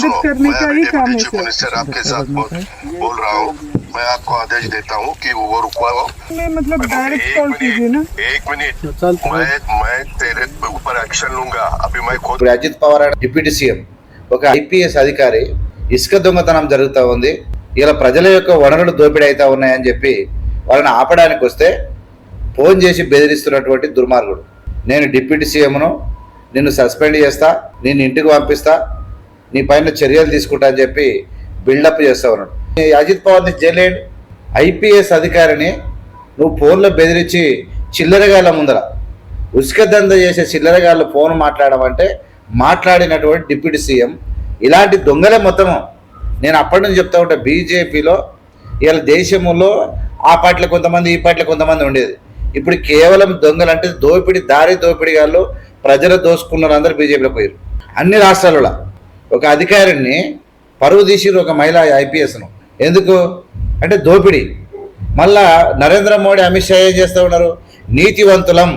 मदद करने का ही काम है चीफ सर मिनिस्टर आपके साथ बोल, बोल रहा हूँ मैं आपको आदेश देता हूँ कि वो रुकवा मैं मतलब डायरेक्ट कॉल कीजिए ना एक मिनट मैं मैं तेरे ऊपर एक्शन लूंगा अभी मैं खुद ఇప్పుడు అజిత్ పవార్ అనే డిప్యూటీ సీఎం ఒక ఐపీఎస్ అధికారి ఇసుక దొంగతనం జరుగుతూ ఉంది ఇలా ప్రజల యొక్క వనరులు దోపిడీ అవుతా ఉన్నాయని చెప్పి వాళ్ళని ఆపడానికి వస్తే ఫోన్ చేసి బెదిరిస్తున్నటువంటి దుర్మార్గుడు నేను డిప్యూటీ సీఎంను నిన్ను సస్పెండ్ చేస్తా నేను ఇంటికి పంపిస్తా నీ పైన చర్యలు తీసుకుంటా అని చెప్పి బిల్డప్ చేస్తా ఉన్నాడు అజిత్ పవార్ని జైలేడు ఐపీఎస్ అధికారిని నువ్వు ఫోన్లో బెదిరించి చిల్లరగాళ్ళ ముందర ఉసుక దంద చేసే చిల్లరగాళ్ళు ఫోన్ మాట్లాడమంటే మాట్లాడినటువంటి డిప్యూటీ సీఎం ఇలాంటి దొంగలే మొత్తము నేను అప్పటి నుంచి చెప్తా ఉంటా బీజేపీలో ఇలా దేశంలో ఆ పార్టీలో కొంతమంది ఈ పార్టీలో కొంతమంది ఉండేది. ఇప్పుడు కేవలం దొంగలు అంటే దోపిడి దారి దోపిడి గాళ్ళు ప్రజలు దోసుకున్నారు అందరు బీజేపీలో పోయారు. అన్ని రాష్ట్రాలలో ఒక అధికారిని పరువు తీసిరు ఒక మహిళ ఐపీఎస్ను ఎందుకు అంటే దోపిడీ మళ్ళా నరేంద్ర మోడీ అమిత్ షా ఏం చేస్తూ ఉన్నారు నీతివంతులం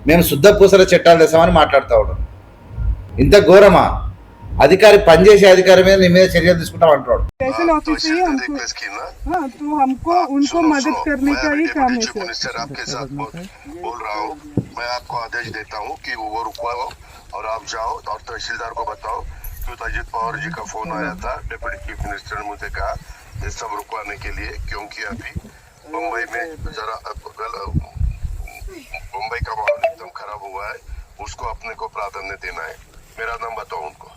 మేము శుద్ధ పూసల చట్టాలు తెస్తామని మాట్లాడుతూ ఉన్నారు ఇంత ఘోరమా అధికారి పనిచేసే అధికారి మీద నీ మీద చర్యలు తీసుకుంటాం అంటున్నాడు स्पेशल तो ऑफिस है हमको रिक्वेस्ट की ना हाँ तो हमको उनको सुनो, मदद सुनो, करने मैं का ही काम है डिप्टी चीफ सर मिनिस्टर आपके साथ बोल, बोल रहा हूँ मैं आपको आदेश देता हूँ कि वो रुकवाओ और आप जाओ और तहसीलदार को बताओ कि अजित पवार जी का फ़ोन आया था। डिप्टी चीफ मिनिस्टर ने मुझे कहा ये सब रुकवाने के लिए, क्योंकि अभी मुंबई में जरा मुंबई का माहौल एकदम खराब हुआ है। उसको अपने को प्राधान्य देना है। मेरा नाम बताओ उनको।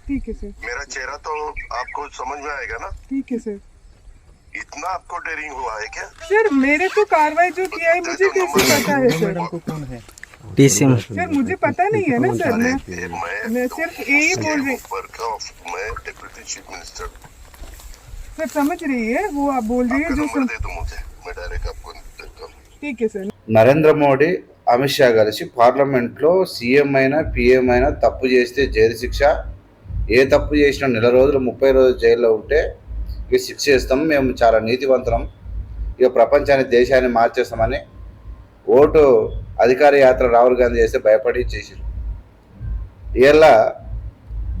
ठीक है सर मेरा चेहरा तो आपको समझ में आएगा ना ठीक है सर इतना आपको डेरिंग हुआ है क्या सर मेरे तो कार्रवाई जो किया है मुझे कैसे पता है सर टीसीएम सर मुझे पता नहीं है ना सर मैं अरे मैं मैं सिर्फ यही बोल रही ऊपर का मैं डिप्यूटी चीफ मिनिस्टर सर समझ रही है वो आप बोल रही है आपका जो नंबर सम... दे दो मुझे मैं डायरेक्ट आपको देता हूँ ठीक है सर నరేంద్ర మోడీ అమిత్ షా కలిసి పార్లమెంట్లో సీఎం అయినా పిఎం అయినా తప్పు చేస్తే జైలు శిక్ష ఏ తప్పు చేసినా నెల రోజులు ముప్పై రోజులు జైల్లో ఉంటే ఇక శిక్ష చేస్తాం మేము చాలా నీతివంతరం ఇక ప్రపంచాన్ని దేశాన్ని మార్చేస్తామని ఓటు అధికార యాత్ర రాహుల్ గాంధీ చేస్తే భయపడి చేసిరు ఇలా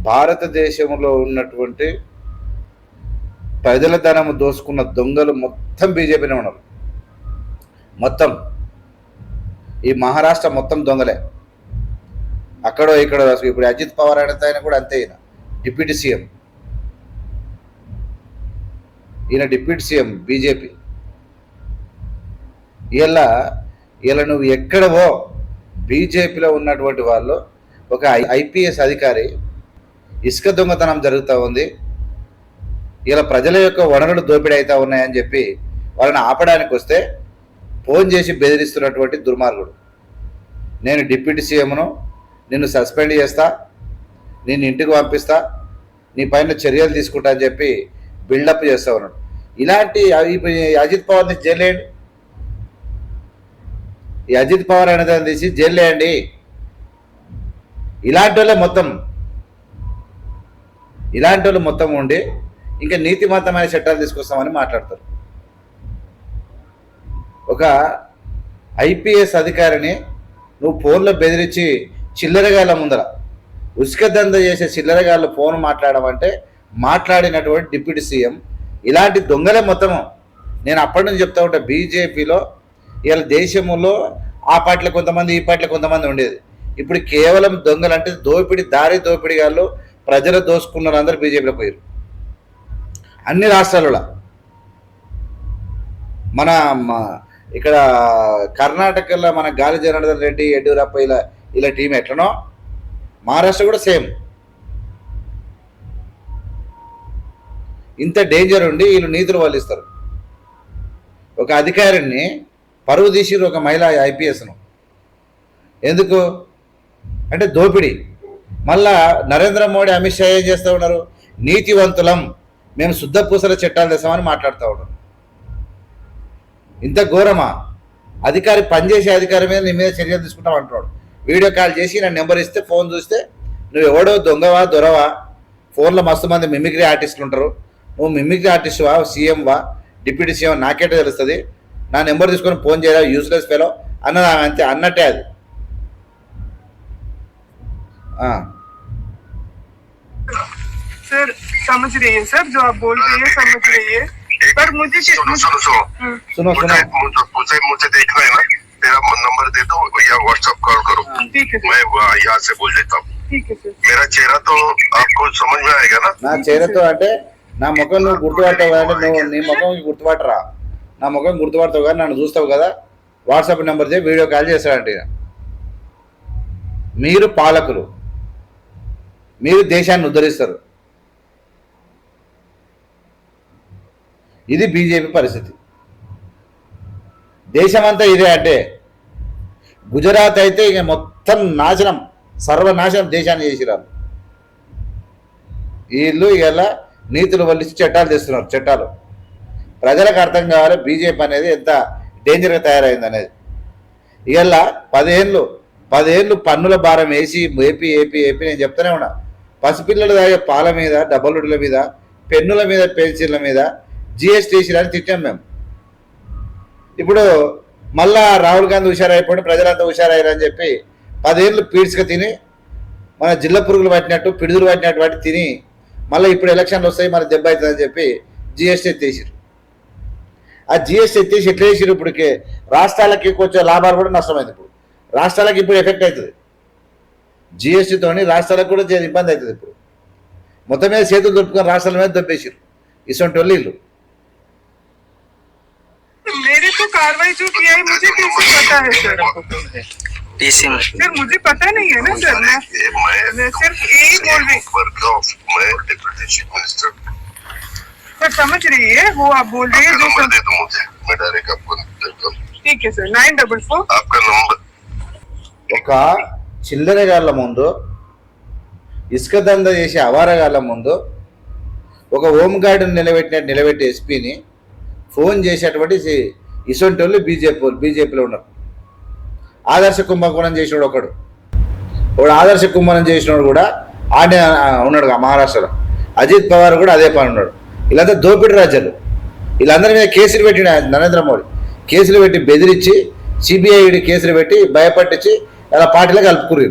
భారతదేశంలో ఉన్నటువంటి ప్రజల ధనము దోసుకున్న దొంగలు మొత్తం బీజేపీనే ఉన్నారు. మొత్తం. ఈ మహారాష్ట్ర మొత్తం దొంగలే. అక్కడో ఇక్కడ ఇప్పుడు అజిత్ పవార్ అనేది కూడా అంతే ఈయన. Deputy CM. ఈయన డిప్యూటీ సీఎం బీజేపీ. ఇలా ఇలా నువ్వు ఎక్కడవో బీజేపీలో ఉన్నటువంటి వాళ్ళు ఒక ఐపీఎస్ అధికారి ఇసుక దొంగతనం జరుగుతూ ఉంది. ఇలా ప్రజల యొక్క వనరులు దోపిడీ అవుతూ ఉన్నాయని చెప్పి వాళ్ళని ఆపడానికి వస్తే ఫోన్ చేసి బెదిరిస్తున్నటువంటి దుర్మార్గుడు. నేను డిప్యూటీ సీఎంను నిన్ను సస్పెండ్ చేస్తా. నేను ఇంటికి పంపిస్తా నీ పైన చర్యలు తీసుకుంటా అని చెప్పి బిల్డప్ చేస్తా ఉన్నాడు. ఇలాంటి అజిత్ పవార్ని జైలేయండి ఈ అజిత్ పవార్ అనేది తీసి జైలేయండి ఇలాంటి వాళ్ళే మొత్తం. ఇలాంటి వాళ్ళు మొత్తం ఉండి ఇంకా నీతిమంతమైన చట్టాలు తీసుకొస్తామని మాట్లాడతారు. ఒక ఐపీఎస్ అధికారిని నువ్వు ఫోన్లో బెదిరించి చిల్లరగాల ముందర. ఉసుక దంద చేసే చిల్లరగాళ్ళు ఫోన్ మాట్లాడమంటే మాట్లాడినటువంటి డిప్యూటీ సీఎం ఇలాంటి దొంగలే మొత్తము. నేను అప్పటి నుంచి చెప్తా ఉంటా బీజేపీలో ఇలా దేశంలో ఆ పార్టీలో కొంతమంది ఈ పార్టీలో కొంతమంది ఉండేది. ఇప్పుడు కేవలం దొంగలు అంటే దోపిడి దారి దోపిడి గాళ్ళు ప్రజలు దోసుకున్నారు అందరు బీజేపీలో పోయారు. అన్ని రాష్ట్రాలలో. మన ఇక్కడ కర్ణాటకలో మన గాలి జనార్దన్ రెడ్డి యడ్యూరప్ప ఇలా ఇలా టీం ఎట్లనో మహారాష్ట్ర కూడా సేమ్. ఇంత డేంజర్ ఉండి వీళ్ళు నీతులు వాళ్ళిస్తారు ఒక అధికారిని పరువు తీసిరు ఒక మహిళ ఐపీఎస్ను. ఎందుకు? అంటే దోపిడీ. మళ్ళా నరేంద్ర మోడీ అమిత్ షా ఏం చేస్తూ ఉన్నారు? నీతివంతులం. మేము శుద్ధ పూసల చట్టాలు తెస్తామని మాట్లాడుతూ ఉన్నారు. ఇంత ఘోరమా? అధికారి పనిచేసే అధికారి మీద నీ మీద చర్యలు తీసుకుంటాం అంటున్నాడు. వీడియో కాల్ చేసి నా నెంబర్ ఇస్తే ఫోన్ చూస్తే నువ్వు ఎవడో దొంగవా దొరవా ఫోన్లో మస్తు మంది మిమిక్రీ ఆర్టిస్టులు ఉంటారు నువ్వు మిమిక్రీ ఆర్టిస్టువా సీఎంవా డిప్యూటీ సీఎం నాకేటే తెలుస్తుంది నా నెంబర్ తీసుకొని ఫోన్ చేయరా యూస్లెస్ ఫెలో అన్న అంతే అన్నట్టే అది ఆ. सर समझ रही है सर जो आप बोल रही है समझ रही है पर मुझे सुनो सुनो सुनो हम्म, सुनो सुनो मुझे मुझे मुझे मुझे देखना है ना तेरा नंबर दे दो या व्हाट्सएप कॉल करो ठीक है सर मैं वहाँ यहाँ से बोल देता हूँ ठीक है सर मेरा चेहरा तो आपको समझ में आएगा ना నా చీరతో అంటే నా ముఖం నువ్వు గుర్తుపట్టావు కదా అంటే నువ్వు నీ ముఖం గుర్తుపట్టరా నా ముఖం గుర్తుపడతావు కదా నన్ను చూస్తావు కదా వాట్సాప్ నెంబర్ చేసి వీడియో కాల్ చేస్తాడంటే ఈయన. మీరు పాలకులు మీరు దేశాన్ని ఉద్ధరిస్తారు ఇది బీజేపీ పరిస్థితి దేశమంతా ఇదే అంటే. గుజరాత్ అయితే ఇక మొత్తం నాశనం సర్వనాశనం దేశాన్ని చేసిరారు. వీళ్ళు ఇలా నీతులు వల్లించి చట్టాలు తెస్తున్నారు చట్టాలు. ప్రజలకు అర్థం కావాలి బీజేపీ అనేది ఎంత డేంజర్గా తయారైంది అనేది. ఇవాళ పదేళ్ళు పదేళ్ళు పన్నుల భారం వేసి ఏపీ ఏపీ ఏపీ నేను చెప్తూనే ఉన్నా. పసిపిల్లలు తాగే పాల మీద డబ్బలుడుల మీద పెన్నుల మీద పెన్సిళ్ళ మీద జిఎస్టీ అని తిట్టాం మేము. ఇప్పుడు మళ్ళా రాహుల్ గాంధీ హుషారైపోయి ప్రజలంతా హుషారయ్యారని చెప్పి పదేళ్ళు పీడ్స్గా తిని మన జిల్ల పురుగులు పట్టినట్టు పిడుగులు పట్టినట్టు వాటి తిని మళ్ళీ ఇప్పుడు ఎలక్షన్లు వస్తాయి మన దెబ్బ అవుతుందని చెప్పి జిఎస్టీ ఎత్తేసారు ఆ జిఎస్టీ ఎత్తేసి ఎట్లా వేసారు ఇప్పటికే? రాష్ట్రాలకి కొంచెం లాభాలు కూడా నష్టమైంది ఇప్పుడు. రాష్ట్రాలకు ఇప్పుడు ఎఫెక్ట్ అవుతుంది. జిఎస్టీతోని రాష్ట్రాలకు కూడా ఇబ్బంది అవుతుంది ఇప్పుడు. మొత్తం మీద చేతులు దొప్పుకొని రాష్ట్రాల మీద దొప్పేసారు ఇటువంటి వాళ్ళు వీళ్ళు मेरे को कार्रवाई जो किया है मुझे कैसे पता है सर डीसीएम सर मुझे पता नहीं है ना सर मैं ये मैं मैं सिर्फ यही बोल रही वर्क ऑफ मैं डिप्यूटी चीफ मिनिस्टर सर समझ रही है वो आप बोल रही है आपका जो नंबर सर दे दो मुझे मैं डायरेक्ट आपको देता हूँ ठीक है सर नाइन डबल फोर आपका नंबर ఒక చిల్లరగాళ్ళ ముందు ఇసుక దంద చేసే అవారగాళ్ళ ముందు ఒక హోమ్ గార్డుని నిలబెట్టినట్టు నిలబెట్టి ఎస్పీని ఫోన్ చేసేటువంటి ఇసొంటి వాళ్ళు బీజేపీ వాళ్ళు బీజేపీలో ఉన్నారు. ఆదర్శ కుంభకోణం చేసినాడు ఒకడు. ఒకడు ఆదర్శ కుంభకోణం చేసినోడు కూడా ఆడే ఉన్నాడు మహారాష్ట్రలో. అజిత్ పవార్ కూడా అదే పని ఉన్నాడు. వీళ్ళంతా దోపిడి రాజ్యాలు. వీళ్ళందరి మీద కేసులు పెట్టిన నరేంద్ర మోడీ. కేసులు పెట్టి బెదిరించి సిబిఐడి కేసులు పెట్టి భయపట్టించి అలా పార్టీలో కలుపుకుర్రు.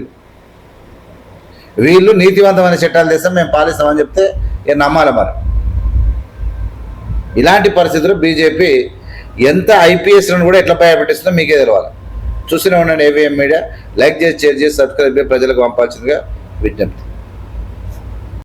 వీళ్ళు నీతివంతమైన చట్టాలు తెస్తాం మేము పాలిస్తామని చెప్తే నమ్మాలి మరి. ఇలాంటి పరిస్థితుల్లో బీజేపీ ఎంత ఐపీఎస్లను కూడా ఎట్లా భయపెట్టిస్తుందో మీకే తెలవాలి. చూస్తూనే ఉండండి ఏవిఎం మీడియా లైక్ చేసి షేర్ చేసి సబ్స్క్రైబ్ చేసి ప్రజలకు పంపాల్సిందిగా విజ్ఞప్తి.